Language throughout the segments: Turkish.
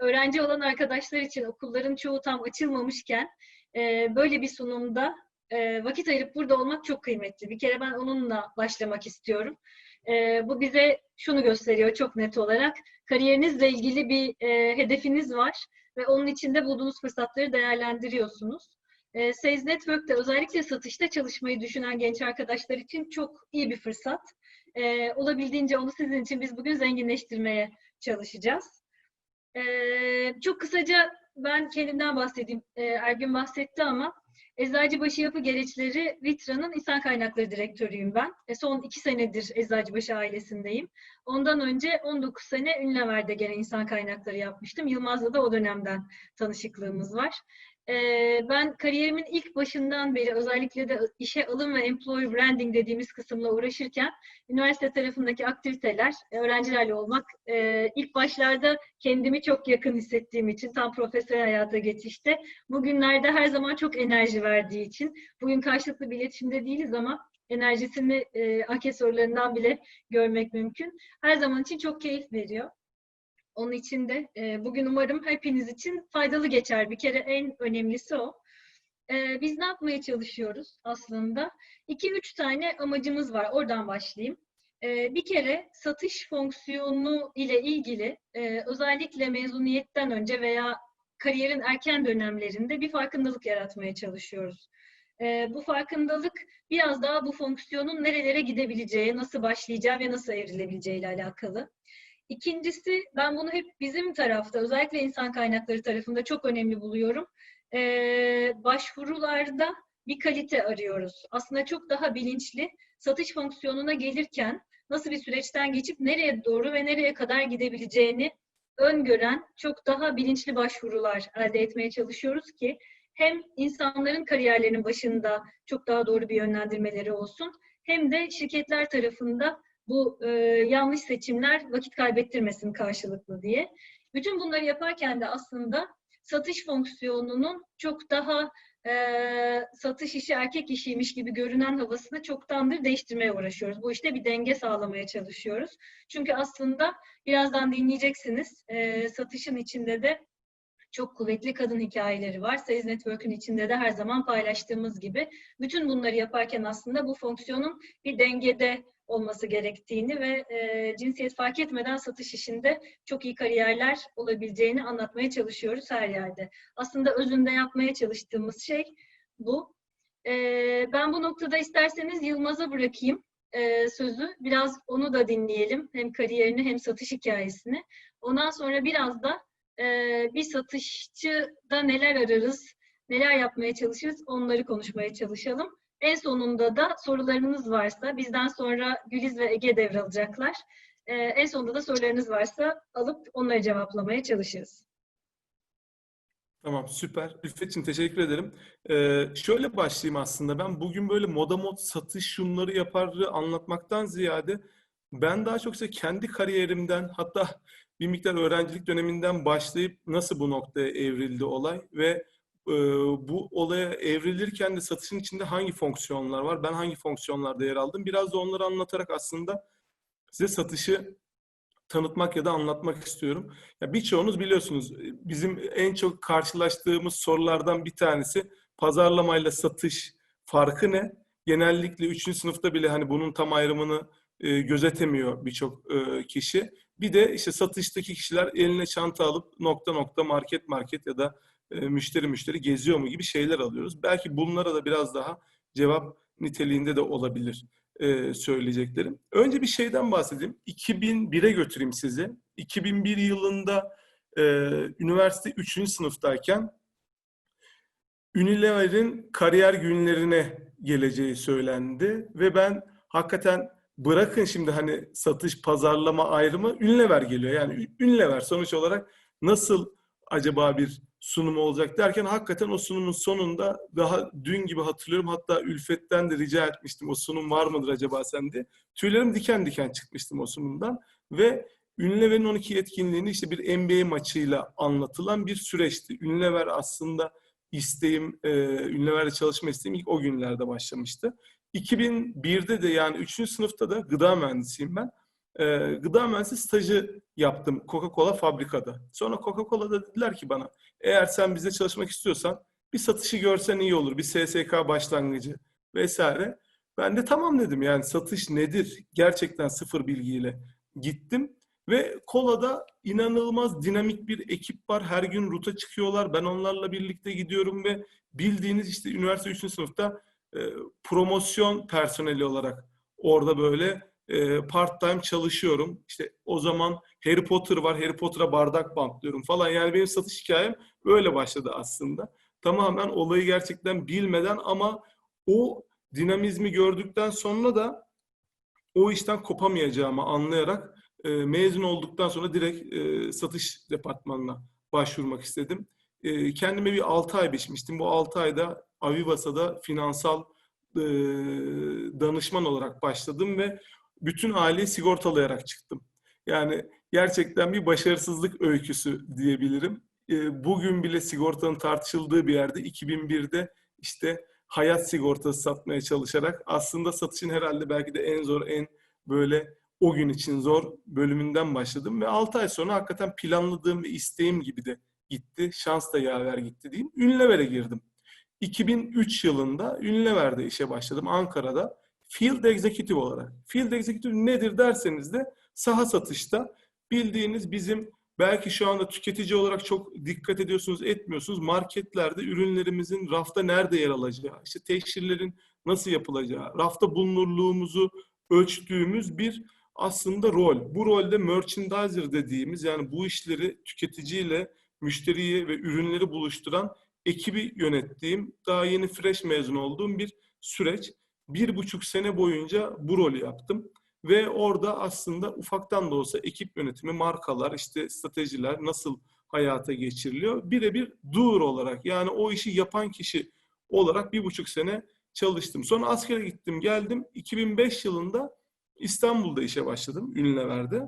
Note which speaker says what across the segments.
Speaker 1: öğrenci olan arkadaşlar için okulların çoğu tam açılmamışken e, böyle bir sunumda e, vakit ayırıp burada olmak çok kıymetli. Bir kere ben onunla başlamak istiyorum. E, bu bize şunu gösteriyor çok net olarak. Kariyerinizle ilgili bir e, hedefiniz var ve onun içinde bulduğunuz fırsatları değerlendiriyorsunuz. E, Sales Network'te özellikle satışta çalışmayı düşünen genç arkadaşlar için çok iyi bir fırsat. E, olabildiğince onu sizin için biz bugün zenginleştirmeye çalışacağız. E, çok kısaca ben kendimden bahsedeyim. E, Ergün bahsetti ama Eczacıbaşı Yapı Gereçleri Vitra'nın İnsan Kaynakları Direktörüyüm ben. E, son iki senedir Eczacıbaşı ailesindeyim. Ondan önce 19 sene Ünlever'de gene insan kaynakları yapmıştım. Yılmaz'la da o dönemden tanışıklığımız var. Ee, ben kariyerimin ilk başından beri özellikle de işe alım ve employer branding dediğimiz kısımla uğraşırken üniversite tarafındaki aktiviteler, öğrencilerle olmak e, ilk başlarda kendimi çok yakın hissettiğim için tam profesyonel hayata geçişte bugünlerde her zaman çok enerji verdiği için bugün karşılıklı bir iletişimde değiliz ama enerjisini e, anket sorularından bile görmek mümkün. Her zaman için çok keyif veriyor. Onun için de e, bugün umarım hepiniz için faydalı geçer. Bir kere en önemlisi o. E, biz ne yapmaya çalışıyoruz aslında? 2-3 tane amacımız var. Oradan başlayayım. E, bir kere satış fonksiyonu ile ilgili e, özellikle mezuniyetten önce veya kariyerin erken dönemlerinde bir farkındalık yaratmaya çalışıyoruz. E, bu farkındalık biraz daha bu fonksiyonun nerelere gidebileceği, nasıl başlayacağı ve nasıl evrilebileceği ile alakalı. İkincisi ben bunu hep bizim tarafta özellikle insan kaynakları tarafında çok önemli buluyorum. Ee, başvurularda bir kalite arıyoruz. Aslında çok daha bilinçli satış fonksiyonuna gelirken nasıl bir süreçten geçip nereye doğru ve nereye kadar gidebileceğini öngören çok daha bilinçli başvurular elde etmeye çalışıyoruz ki hem insanların kariyerlerinin başında çok daha doğru bir yönlendirmeleri olsun hem de şirketler tarafında bu e, yanlış seçimler vakit kaybettirmesin karşılıklı diye. Bütün bunları yaparken de aslında satış fonksiyonunun çok daha e, satış işi erkek işiymiş gibi görünen havasını çoktandır değiştirmeye uğraşıyoruz. Bu işte bir denge sağlamaya çalışıyoruz. Çünkü aslında birazdan dinleyeceksiniz e, satışın içinde de çok kuvvetli kadın hikayeleri var. Sales Network'ün içinde de her zaman paylaştığımız gibi. Bütün bunları yaparken aslında bu fonksiyonun bir dengede olması gerektiğini ve e, cinsiyet fark etmeden satış işinde çok iyi kariyerler olabileceğini anlatmaya çalışıyoruz her yerde. Aslında özünde yapmaya çalıştığımız şey bu. E, ben bu noktada isterseniz Yılmaz'a bırakayım e, sözü. Biraz onu da dinleyelim. Hem kariyerini hem satış hikayesini. Ondan sonra biraz da e, bir satışçıda neler ararız, neler yapmaya çalışırız onları konuşmaya çalışalım. En sonunda da sorularınız varsa bizden sonra Güliz ve Ege devralacaklar. Ee, en sonunda da sorularınız varsa alıp onları cevaplamaya çalışırız.
Speaker 2: Tamam süper. Ülfet'ciğim teşekkür ederim. Ee, şöyle başlayayım aslında. Ben bugün böyle moda mod satış şunları yaparı anlatmaktan ziyade ben daha çok ise kendi kariyerimden hatta bir miktar öğrencilik döneminden başlayıp nasıl bu noktaya evrildi olay ve bu olaya evrilirken de satışın içinde hangi fonksiyonlar var? Ben hangi fonksiyonlarda yer aldım? Biraz da onları anlatarak aslında size satışı tanıtmak ya da anlatmak istiyorum. Ya birçoğunuz biliyorsunuz bizim en çok karşılaştığımız sorulardan bir tanesi pazarlamayla satış farkı ne? Genellikle 3. sınıfta bile hani bunun tam ayrımını e, gözetemiyor birçok e, kişi. Bir de işte satıştaki kişiler eline çanta alıp nokta nokta market market ya da e, müşteri müşteri geziyor mu gibi şeyler alıyoruz. Belki bunlara da biraz daha cevap niteliğinde de olabilir e, söyleyeceklerim. Önce bir şeyden bahsedeyim. 2001'e götüreyim sizi. 2001 yılında e, üniversite 3. sınıftayken Unilever'in kariyer günlerine geleceği söylendi ve ben hakikaten bırakın şimdi hani satış pazarlama ayrımı Unilever geliyor. Yani Unilever sonuç olarak nasıl acaba bir sunumu olacak derken hakikaten o sunumun sonunda daha dün gibi hatırlıyorum hatta Ülfet'ten de rica etmiştim o sunum var mıdır acaba sende? Tüylerim diken diken çıkmıştım o sunumdan ve Unilever'in 12 etkinliğini işte bir NBA maçıyla anlatılan bir süreçti. Unilever aslında isteğim, e, Unilever'de çalışma isteğim ilk o günlerde başlamıştı. 2001'de de yani 3. sınıfta da gıda mühendisiyim ben. E, gıda mühendisliği stajı yaptım Coca-Cola fabrikada. Sonra Coca-Cola'da dediler ki bana eğer sen bize çalışmak istiyorsan bir satışı görsen iyi olur. Bir SSK başlangıcı vesaire. Ben de tamam dedim yani satış nedir? Gerçekten sıfır bilgiyle gittim. Ve Kola'da inanılmaz dinamik bir ekip var. Her gün ruta çıkıyorlar. Ben onlarla birlikte gidiyorum ve bildiğiniz işte üniversite 3. sınıfta e, promosyon personeli olarak orada böyle e, part time çalışıyorum. İşte o zaman Harry Potter var. Harry Potter'a bardak bantlıyorum falan. Yani benim satış hikayem öyle başladı aslında. Tamamen olayı gerçekten bilmeden ama o dinamizmi gördükten sonra da o işten kopamayacağımı anlayarak e, mezun olduktan sonra direkt e, satış departmanına başvurmak istedim. E, kendime bir 6 ay biçmiştim. Bu 6 ayda Avivasa'da finansal e, danışman olarak başladım ve bütün aileyi sigortalayarak çıktım. Yani gerçekten bir başarısızlık öyküsü diyebilirim. E, bugün bile sigortanın tartışıldığı bir yerde 2001'de işte hayat sigortası satmaya çalışarak aslında satışın herhalde belki de en zor, en böyle o gün için zor bölümünden başladım ve 6 ay sonra hakikaten planladığım ve isteğim gibi de gitti. Şans da yaver gitti diyeyim. Unilever'e girdim. 2003 yılında Unilever'de işe başladım Ankara'da. Field Executive olarak. Field Executive nedir derseniz de saha satışta bildiğiniz bizim belki şu anda tüketici olarak çok dikkat ediyorsunuz, etmiyorsunuz. Marketlerde ürünlerimizin rafta nerede yer alacağı, işte teşhirlerin nasıl yapılacağı, rafta bulunurluğumuzu ölçtüğümüz bir aslında rol. Bu rolde merchandiser dediğimiz yani bu işleri tüketiciyle müşteriyi ve ürünleri buluşturan ekibi yönettiğim, daha yeni fresh mezun olduğum bir süreç. Bir buçuk sene boyunca bu rolü yaptım. Ve orada aslında ufaktan da olsa ekip yönetimi, markalar, işte stratejiler nasıl hayata geçiriliyor? Birebir doer olarak yani o işi yapan kişi olarak bir buçuk sene çalıştım. Sonra askere gittim, geldim. 2005 yılında İstanbul'da işe başladım Unilever'de.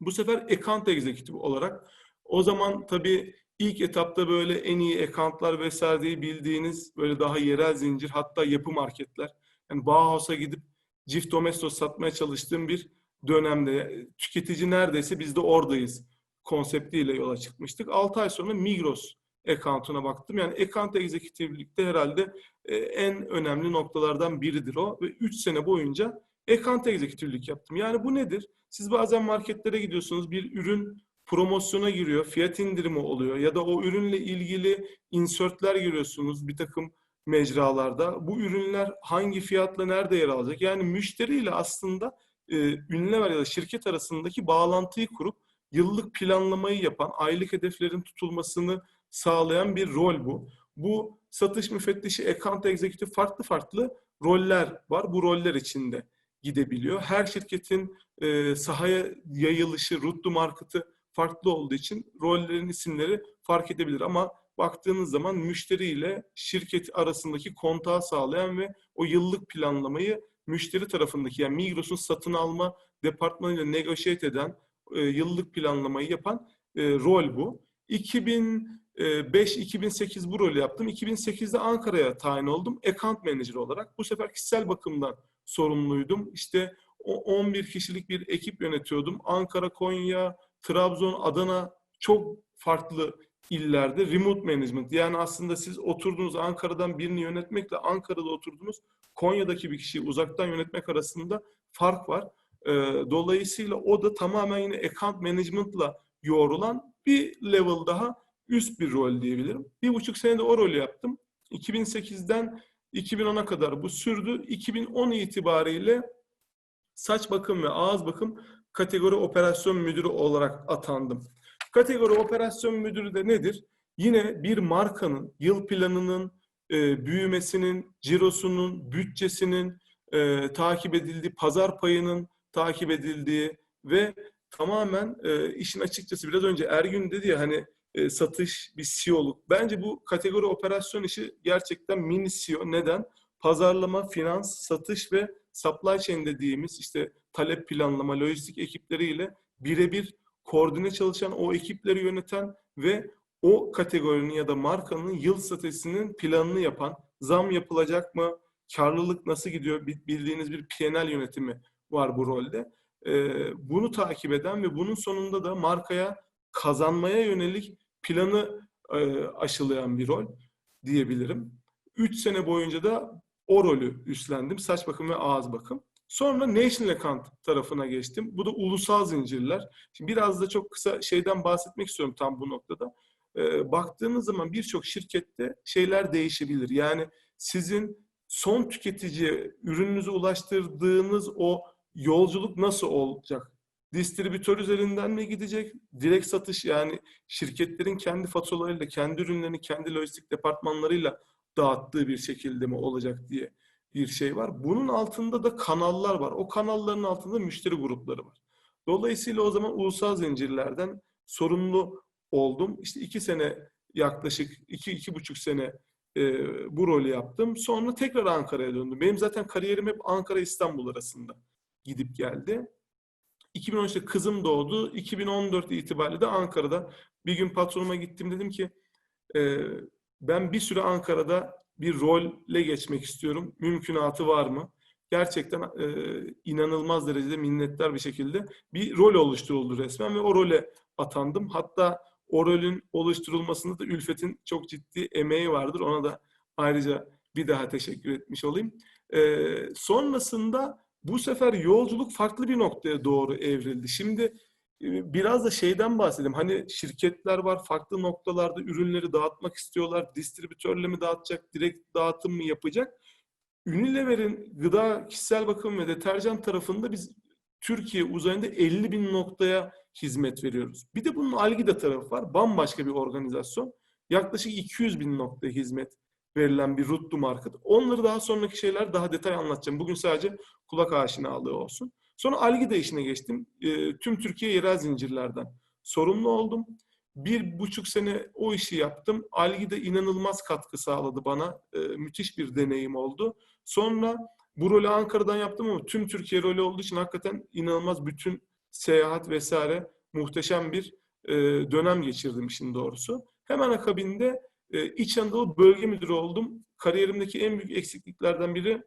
Speaker 2: Bu sefer account executive olarak. O zaman tabii ilk etapta böyle en iyi accountlar vesaire diye bildiğiniz böyle daha yerel zincir hatta yapı marketler. Yani Bauhaus'a gidip Cif Domestos satmaya çalıştığım bir dönemde tüketici neredeyse biz de oradayız konseptiyle yola çıkmıştık. 6 ay sonra Migros account'una baktım. Yani account executive'likte herhalde e, en önemli noktalardan biridir o. Ve 3 sene boyunca account executive'lik yaptım. Yani bu nedir? Siz bazen marketlere gidiyorsunuz, bir ürün promosyona giriyor, fiyat indirimi oluyor ya da o ürünle ilgili insertler giriyorsunuz bir takım mecralarda. Bu ürünler hangi fiyatla nerede yer alacak? Yani müşteriyle aslında e, ünlüler ya da şirket arasındaki bağlantıyı kurup yıllık planlamayı yapan, aylık hedeflerin tutulmasını sağlayan bir rol bu. Bu satış müfettişi, account executive farklı farklı roller var. Bu roller içinde gidebiliyor. Her şirketin e, sahaya yayılışı, route to market'ı farklı olduğu için rollerin isimleri fark edebilir ama baktığınız zaman müşteriyle şirket arasındaki kontağı sağlayan ve o yıllık planlamayı müşteri tarafındaki yani Migros'un satın alma departmanıyla negotiate eden e, yıllık planlamayı yapan e, rol bu. 2005-2008 bu rolü yaptım. 2008'de Ankara'ya tayin oldum. Account Manager olarak. Bu sefer kişisel bakımdan sorumluydum. İşte o 11 kişilik bir ekip yönetiyordum. Ankara, Konya, Trabzon, Adana çok farklı illerde remote management. Yani aslında siz oturdunuz Ankara'dan birini yönetmekle Ankara'da oturdunuz Konya'daki bir kişiyi uzaktan yönetmek arasında fark var. Ee, dolayısıyla o da tamamen yine account management'la yoğrulan bir level daha üst bir rol diyebilirim. Bir buçuk senede o rolü yaptım. 2008'den 2010'a kadar bu sürdü. 2010 itibariyle saç bakım ve ağız bakım kategori operasyon müdürü olarak atandım. Kategori operasyon müdürü de nedir? Yine bir markanın yıl planının e, büyümesinin, cirosunun, bütçesinin e, takip edildiği, pazar payının takip edildiği ve tamamen e, işin açıkçası biraz önce Ergün dedi ya hani e, satış bir CEO'luk. Bence bu kategori operasyon işi gerçekten mini CEO. Neden? Pazarlama, finans, satış ve supply chain dediğimiz işte talep planlama, lojistik ekipleriyle birebir koordine çalışan, o ekipleri yöneten ve o kategorinin ya da markanın yıl stratejisinin planını yapan, zam yapılacak mı, karlılık nasıl gidiyor bildiğiniz bir P&L yönetimi var bu rolde. e, bunu takip eden ve bunun sonunda da markaya kazanmaya yönelik planı e, aşılayan bir rol diyebilirim. 3 sene boyunca da o rolü üstlendim. Saç bakım ve ağız bakım. Sonra National Account tarafına geçtim. Bu da ulusal zincirler. Şimdi biraz da çok kısa şeyden bahsetmek istiyorum tam bu noktada. Ee, baktığınız zaman birçok şirkette şeyler değişebilir. Yani sizin son tüketiciye ürününüzü ulaştırdığınız o yolculuk nasıl olacak? Distribütör üzerinden mi gidecek? Direkt satış yani şirketlerin kendi faturalarıyla, kendi ürünlerini kendi lojistik departmanlarıyla dağıttığı bir şekilde mi olacak diye bir şey var. Bunun altında da kanallar var. O kanalların altında müşteri grupları var. Dolayısıyla o zaman ulusal zincirlerden sorumlu oldum. İşte iki sene yaklaşık iki, iki buçuk sene e, bu rolü yaptım. Sonra tekrar Ankara'ya döndüm. Benim zaten kariyerim hep Ankara-İstanbul arasında gidip geldi. 2013'te kızım doğdu. 2014 itibariyle de Ankara'da bir gün patronuma gittim dedim ki e, ben bir süre Ankara'da bir rolle geçmek istiyorum. Mümkünatı var mı? Gerçekten e, inanılmaz derecede minnettar bir şekilde bir rol oluşturuldu resmen ve o role atandım. Hatta o rolün oluşturulmasında da Ülfet'in çok ciddi emeği vardır. Ona da ayrıca bir daha teşekkür etmiş olayım. E, sonrasında bu sefer yolculuk farklı bir noktaya doğru evrildi. Şimdi biraz da şeyden bahsedeyim. Hani şirketler var, farklı noktalarda ürünleri dağıtmak istiyorlar. Distribütörle mi dağıtacak, direkt dağıtım mı yapacak? Unilever'in gıda, kişisel bakım ve deterjan tarafında biz Türkiye uzayında 50 bin noktaya hizmet veriyoruz. Bir de bunun Algida tarafı var. Bambaşka bir organizasyon. Yaklaşık 200 bin noktaya hizmet verilen bir to market. Onları daha sonraki şeyler daha detay anlatacağım. Bugün sadece kulak aşinalığı olsun. Sonra Algida işine geçtim. E, tüm Türkiye yerel zincirlerden sorumlu oldum. Bir buçuk sene o işi yaptım. Algida inanılmaz katkı sağladı bana. E, müthiş bir deneyim oldu. Sonra bu rolü Ankara'dan yaptım ama tüm Türkiye rolü olduğu için hakikaten inanılmaz bütün seyahat vesaire muhteşem bir e, dönem geçirdim işin doğrusu. Hemen akabinde e, İç Anadolu Bölge Müdürü oldum. Kariyerimdeki en büyük eksikliklerden biri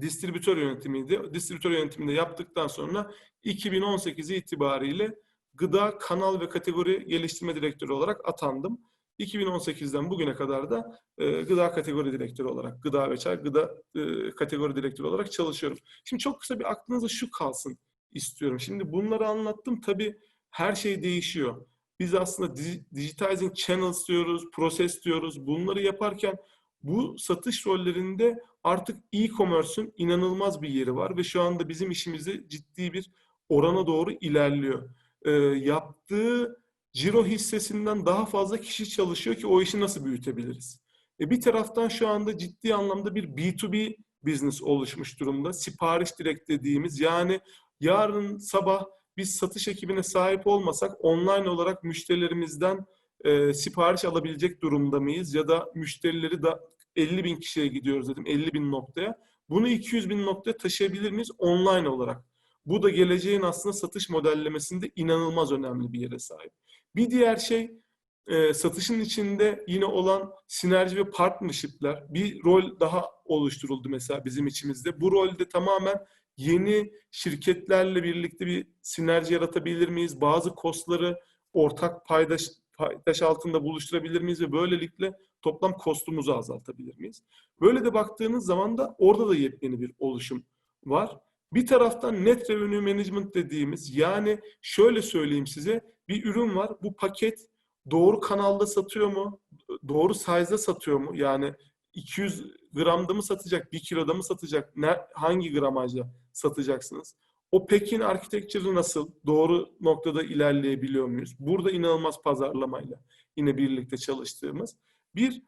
Speaker 2: distribütör yönetimiydi. Distribütör yönetiminde yaptıktan sonra 2018 itibariyle gıda, kanal ve kategori geliştirme direktörü olarak atandım. 2018'den bugüne kadar da e, gıda kategori direktörü olarak, gıda ve çay, gıda e, kategori direktörü olarak çalışıyorum. Şimdi çok kısa bir aklınızda şu kalsın istiyorum. Şimdi bunları anlattım. Tabii her şey değişiyor. Biz aslında digitizing channels diyoruz, proses diyoruz. Bunları yaparken bu satış rollerinde artık e-commerce'ün inanılmaz bir yeri var ve şu anda bizim işimizde ciddi bir orana doğru ilerliyor. E, yaptığı ciro hissesinden daha fazla kişi çalışıyor ki o işi nasıl büyütebiliriz? E, bir taraftan şu anda ciddi anlamda bir B2B business oluşmuş durumda. Sipariş direkt dediğimiz yani yarın sabah biz satış ekibine sahip olmasak online olarak müşterilerimizden e, sipariş alabilecek durumda mıyız? Ya da müşterileri da 50 bin kişiye gidiyoruz dedim 50 bin noktaya. Bunu 200 bin noktaya taşıyabilir miyiz online olarak? Bu da geleceğin aslında satış modellemesinde inanılmaz önemli bir yere sahip. Bir diğer şey e, satışın içinde yine olan sinerji ve partnership'ler. Bir rol daha oluşturuldu mesela bizim içimizde. Bu rolde tamamen yeni şirketlerle birlikte bir sinerji yaratabilir miyiz? Bazı kostları ortak paydaş, paydaş altında buluşturabilir miyiz ve böylelikle toplam kostumuzu azaltabilir miyiz? Böyle de baktığınız zaman da orada da yepyeni bir oluşum var. Bir taraftan net revenue management dediğimiz yani şöyle söyleyeyim size bir ürün var. Bu paket doğru kanalda satıyor mu? Doğru size'da satıyor mu? Yani 200 gramda mı satacak? 1 kiloda mı satacak? Ne, hangi gramajla satacaksınız? O Pekin architecture'ı nasıl? Doğru noktada ilerleyebiliyor muyuz? Burada inanılmaz pazarlamayla yine birlikte çalıştığımız bir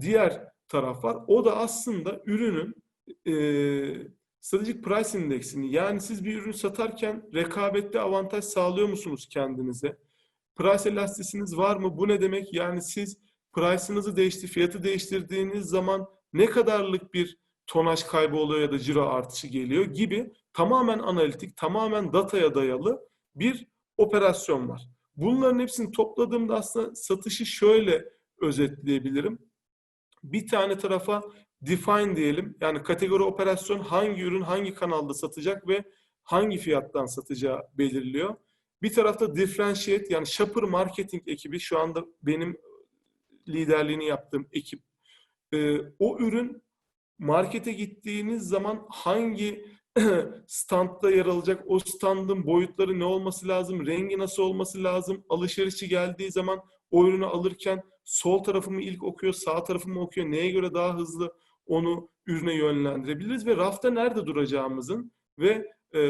Speaker 2: diğer taraf var. O da aslında ürünün e, stratejik price indeksini yani siz bir ürün satarken rekabette avantaj sağlıyor musunuz kendinize? Price elastisiniz var mı? Bu ne demek? Yani siz price'ınızı değişti, fiyatı değiştirdiğiniz zaman ne kadarlık bir tonaj kaybı oluyor ya da ciro artışı geliyor gibi tamamen analitik, tamamen dataya dayalı bir operasyon var. Bunların hepsini topladığımda aslında satışı şöyle özetleyebilirim. Bir tane tarafa define diyelim. Yani kategori operasyon hangi ürün hangi kanalda satacak ve hangi fiyattan satacağı belirliyor. Bir tarafta differentiate yani shopper marketing ekibi şu anda benim liderliğini yaptığım ekip. Ee, o ürün markete gittiğiniz zaman hangi standta yer alacak, o standın boyutları ne olması lazım, rengi nasıl olması lazım, alışverişçi geldiği zaman o ürünü alırken sol tarafı mı ilk okuyor, sağ tarafı mı okuyor, neye göre daha hızlı onu ürüne yönlendirebiliriz? Ve rafta nerede duracağımızın ve e,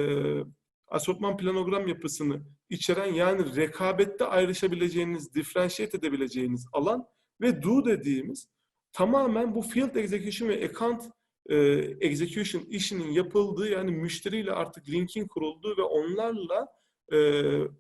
Speaker 2: asortman planogram yapısını içeren yani rekabette ayrışabileceğiniz, differentiate edebileceğiniz alan ve do dediğimiz tamamen bu field execution ve account e, execution işinin yapıldığı yani müşteriyle artık linkin kurulduğu ve onlarla e,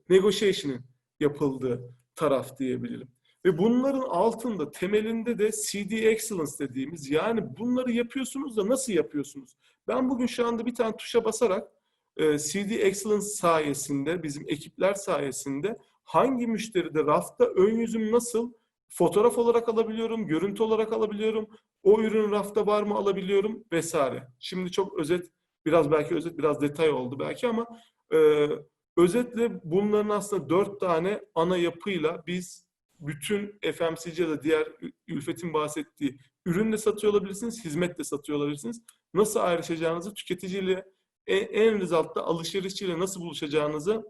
Speaker 2: negotiation'ın yapıldığı taraf diyebilirim. Ve bunların altında temelinde de CD Excellence dediğimiz yani bunları yapıyorsunuz da nasıl yapıyorsunuz? Ben bugün şu anda bir tane tuşa basarak e, CD Excellence sayesinde bizim ekipler sayesinde hangi müşteride rafta ön yüzüm nasıl fotoğraf olarak alabiliyorum, görüntü olarak alabiliyorum, o ürün rafta var mı alabiliyorum vesaire. Şimdi çok özet, biraz belki özet, biraz detay oldu belki ama e, özetle bunların aslında dört tane ana yapıyla biz bütün FMCG ya da diğer Ülfet'in bahsettiği ürün de satıyor olabilirsiniz, hizmet de satıyor olabilirsiniz. Nasıl ayrışacağınızı tüketiciyle en, en resultta alışverişçiyle nasıl buluşacağınızı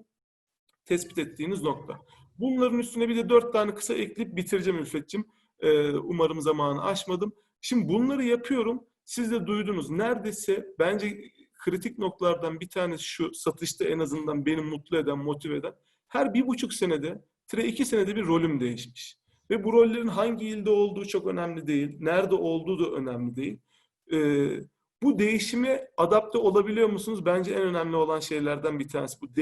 Speaker 2: tespit ettiğiniz nokta. Bunların üstüne bir de dört tane kısa ekleyip bitireceğim Ülfet'ciğim. Ee, umarım zamanı aşmadım. Şimdi bunları yapıyorum. Siz de duydunuz. Neredeyse bence kritik noktalardan bir tanesi şu satışta en azından beni mutlu eden, motive eden. Her bir buçuk senede, tire iki senede bir rolüm değişmiş. Ve bu rollerin hangi ilde olduğu çok önemli değil. Nerede olduğu da önemli değil. Ee, bu değişime adapte olabiliyor musunuz? Bence en önemli olan şeylerden bir tanesi. Bu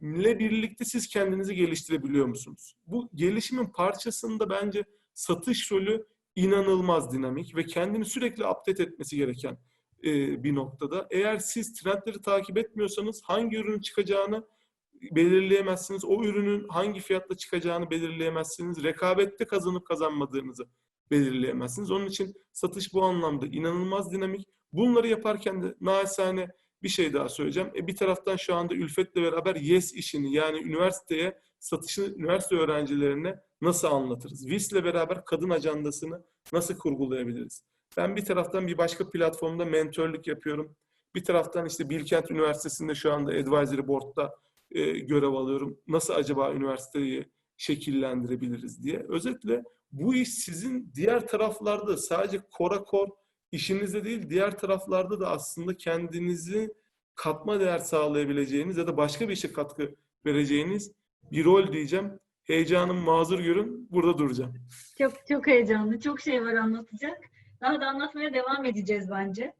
Speaker 2: değişimle birlikte siz kendinizi geliştirebiliyor musunuz? Bu gelişimin parçasında bence satış rolü inanılmaz dinamik ve kendini sürekli update etmesi gereken e, bir noktada. Eğer siz trendleri takip etmiyorsanız hangi ürünün çıkacağını belirleyemezsiniz. O ürünün hangi fiyatla çıkacağını belirleyemezsiniz. Rekabette kazanıp kazanmadığınızı belirleyemezsiniz. Onun için satış bu anlamda inanılmaz dinamik. Bunları yaparken de naçizane bir şey daha söyleyeceğim. E bir taraftan şu anda Ülfet'le beraber YES işini yani üniversiteye satışını üniversite öğrencilerine nasıl anlatırız? VIS'le beraber kadın ajandasını nasıl kurgulayabiliriz? Ben bir taraftan bir başka platformda mentörlük yapıyorum. Bir taraftan işte Bilkent Üniversitesi'nde şu anda Advisory Board'da e, görev alıyorum. Nasıl acaba üniversiteyi şekillendirebiliriz diye. Özetle bu iş sizin diğer taraflarda sadece kora kor işinizde değil, diğer taraflarda da aslında kendinizi katma değer sağlayabileceğiniz ya da başka bir işe katkı vereceğiniz bir rol diyeceğim. Heyecanım mazur görün. Burada duracağım.
Speaker 1: Çok çok heyecanlı. Çok şey var anlatacak. Daha da anlatmaya devam edeceğiz bence.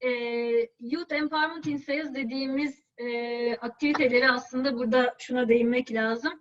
Speaker 1: Ee, Youth Empowerment in Sales dediğimiz e, aktiviteleri aslında burada şuna değinmek lazım.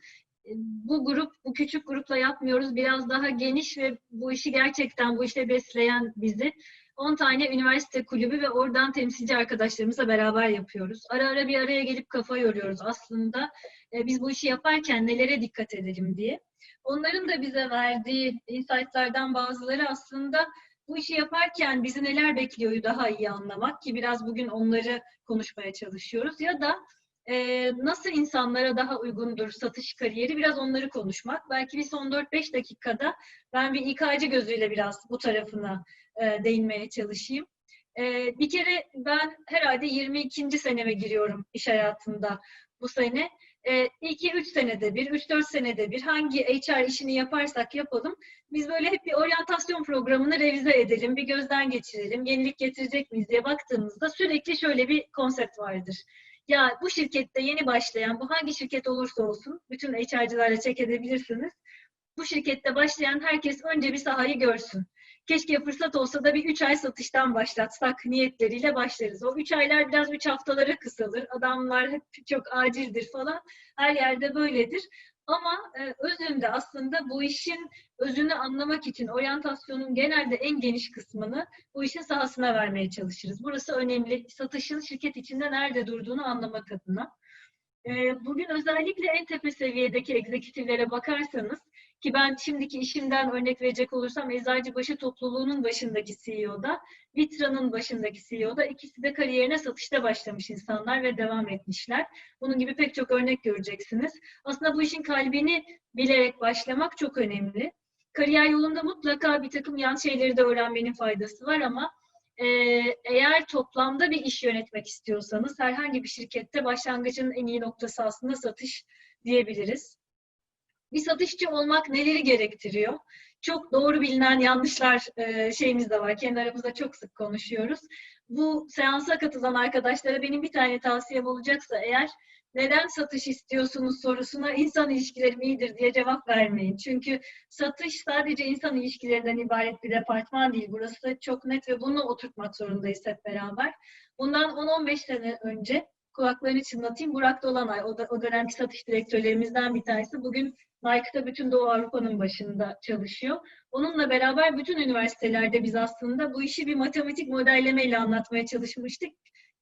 Speaker 1: Bu grup, bu küçük grupla yapmıyoruz. Biraz daha geniş ve bu işi gerçekten bu işle besleyen bizi 10 tane üniversite kulübü ve oradan temsilci arkadaşlarımızla beraber yapıyoruz. Ara ara bir araya gelip kafa yoruyoruz aslında. E, biz bu işi yaparken nelere dikkat edelim diye. Onların da bize verdiği insightlardan bazıları aslında bu işi yaparken bizi neler bekliyor daha iyi anlamak ki biraz bugün onları konuşmaya çalışıyoruz. Ya da e, nasıl insanlara daha uygundur satış kariyeri biraz onları konuşmak. Belki bir son 4-5 dakikada ben bir İK'cı gözüyle biraz bu tarafına e, değinmeye çalışayım. E, bir kere ben herhalde 22. seneme giriyorum iş hayatında bu sene. E, 2-3 senede bir, 3-4 senede bir hangi HR işini yaparsak yapalım biz böyle hep bir oryantasyon programını revize edelim, bir gözden geçirelim, yenilik getirecek miyiz diye baktığımızda sürekli şöyle bir konsept vardır. Ya bu şirkette yeni başlayan, bu hangi şirket olursa olsun, bütün HR'cılarla çek edebilirsiniz. Bu şirkette başlayan herkes önce bir sahayı görsün. Keşke fırsat olsa da bir üç ay satıştan başlatsak niyetleriyle başlarız. O üç aylar biraz üç haftalara kısalır. Adamlar hep çok acildir falan. Her yerde böyledir. Ama e, özünde aslında bu işin özünü anlamak için oryantasyonun genelde en geniş kısmını bu işin sahasına vermeye çalışırız. Burası önemli. Satışın şirket içinde nerede durduğunu anlamak adına. E, bugün özellikle en tepe seviyedeki egzekutiflere bakarsanız Ki ben şimdiki işimden örnek verecek olursam Eczacıbaşı topluluğunun başındaki CEO'da, Vitra'nın başındaki CEO'da ikisi de kariyerine satışta başlamış insanlar ve devam etmişler. Bunun gibi pek çok örnek göreceksiniz. Aslında bu işin kalbini bilerek başlamak çok önemli. Kariyer yolunda mutlaka bir takım yan şeyleri de öğrenmenin faydası var ama e, eğer toplamda bir iş yönetmek istiyorsanız herhangi bir şirkette başlangıcın en iyi noktası aslında satış diyebiliriz. Bir satışçı olmak neleri gerektiriyor? Çok doğru bilinen yanlışlar e, şeyimiz de var. Kendi aramızda çok sık konuşuyoruz. Bu seansa katılan arkadaşlara benim bir tane tavsiyem olacaksa eğer neden satış istiyorsunuz sorusuna insan ilişkilerim iyidir diye cevap vermeyin. Çünkü satış sadece insan ilişkilerinden ibaret bir departman değil. Burası çok net ve bunu oturtmak zorundayız hep beraber. Bundan 10-15 sene önce kulaklarını çınlatayım. Burak Dolanay, o, da, o dönemki satış direktörlerimizden bir tanesi. Bugün Nike'da bütün Doğu Avrupa'nın başında çalışıyor. Onunla beraber bütün üniversitelerde biz aslında bu işi bir matematik modellemeyle anlatmaya çalışmıştık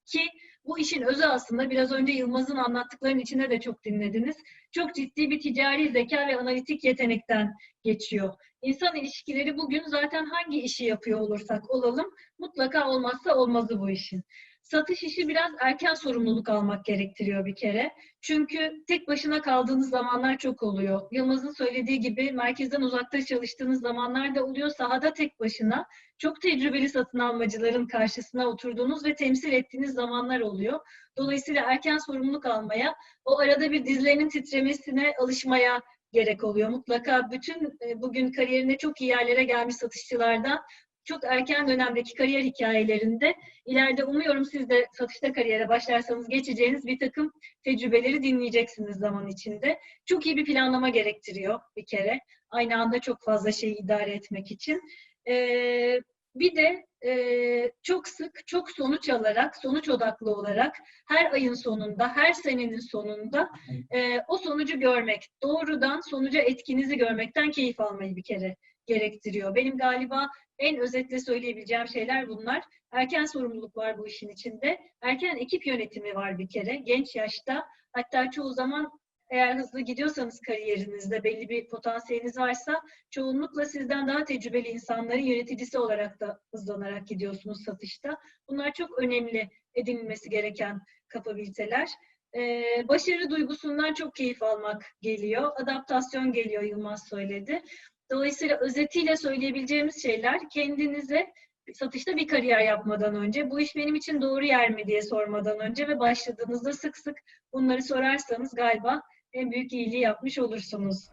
Speaker 1: ki bu işin özü aslında biraz önce Yılmaz'ın anlattıklarının içinde de çok dinlediniz. Çok ciddi bir ticari zeka ve analitik yetenekten geçiyor. İnsan ilişkileri bugün zaten hangi işi yapıyor olursak olalım mutlaka olmazsa olmazı bu işin. Satış işi biraz erken sorumluluk almak gerektiriyor bir kere. Çünkü tek başına kaldığınız zamanlar çok oluyor. Yılmaz'ın söylediği gibi merkezden uzakta çalıştığınız zamanlar da oluyor. Sahada tek başına çok tecrübeli satın almacıların karşısına oturduğunuz ve temsil ettiğiniz zamanlar oluyor. Dolayısıyla erken sorumluluk almaya, o arada bir dizlerinin titremesine alışmaya gerek oluyor. Mutlaka bütün bugün kariyerinde çok iyi yerlere gelmiş satışçılardan çok erken dönemdeki kariyer hikayelerinde ileride umuyorum siz de satışta kariyere başlarsanız geçeceğiniz bir takım tecrübeleri dinleyeceksiniz zaman içinde. Çok iyi bir planlama gerektiriyor bir kere. Aynı anda çok fazla şeyi idare etmek için. Ee, bir de e, çok sık, çok sonuç alarak, sonuç odaklı olarak her ayın sonunda, her senenin sonunda e, o sonucu görmek, doğrudan sonuca etkinizi görmekten keyif almayı bir kere gerektiriyor. Benim galiba en özetle söyleyebileceğim şeyler bunlar. Erken sorumluluk var bu işin içinde. Erken ekip yönetimi var bir kere. Genç yaşta hatta çoğu zaman eğer hızlı gidiyorsanız kariyerinizde belli bir potansiyeliniz varsa çoğunlukla sizden daha tecrübeli insanların yöneticisi olarak da hızlanarak gidiyorsunuz satışta. Bunlar çok önemli edinilmesi gereken kapabiliteler. Ee, başarı duygusundan çok keyif almak geliyor. Adaptasyon geliyor Yılmaz söyledi. Dolayısıyla özetiyle söyleyebileceğimiz şeyler kendinize satışta bir kariyer yapmadan önce, bu iş benim için doğru yer mi? diye sormadan önce ve başladığınızda sık sık bunları sorarsanız galiba en büyük iyiliği yapmış olursunuz